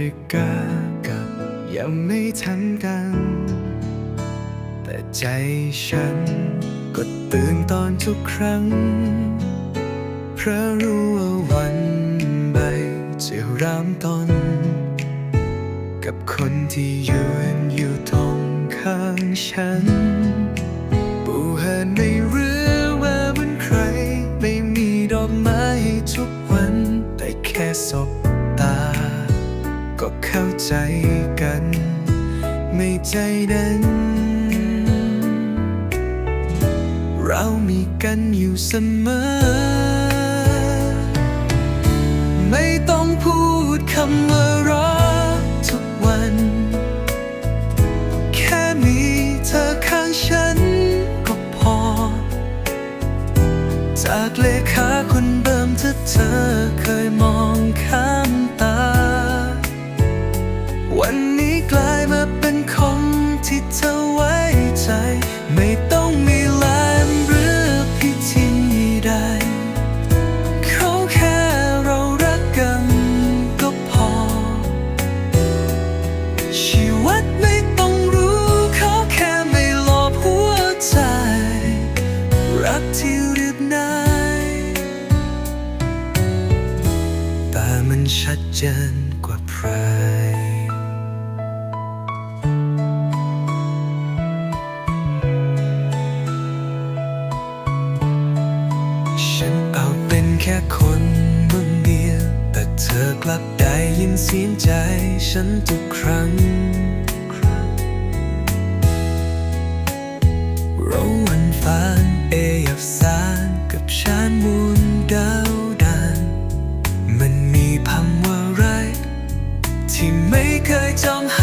ริกากับยังไม่ทันกัน แต่ใจฉันก็ตื่นตอนทุกครั้ง เพราะรู้ว่าวันใบจะรามตอน กับคนที่ยืนอยู่ตรงข้างฉัน ปูเหินไม่รู้ว่าบนใคร ไม่มีดอกไม้ทุกวัน แต่แค่ศบตา ก็เข้าใจกันไม่ใจนั้น เรามีกันอยู่เสมอ ไม่ต้องพูดคำว่ารักทุกวัน แค่มีเธอข้างฉันก็พอ จากเลขาคนเดิมที่เธอเคยมองข้า กลายมาเป็นคนที่เธอไว้ใจ ไม่ต้องมีแลมหรือพิธีใดขอแค่เรารักกันก็พอ ชีวิตไม่ต้องรู้เขอแค่ไม่หลอกหัวใจ รักที่เรียบง่ายแต่มันชัดเจนกว่าใคร แค่คนบงเดียวแต่เธอกลับได้ยินเสียงใจฉันทุกครั้ง เราวันฟ้านเอยับสานกับชานมูนดาวดานมันมีพังว่าไร ที่ไม่เคยจำห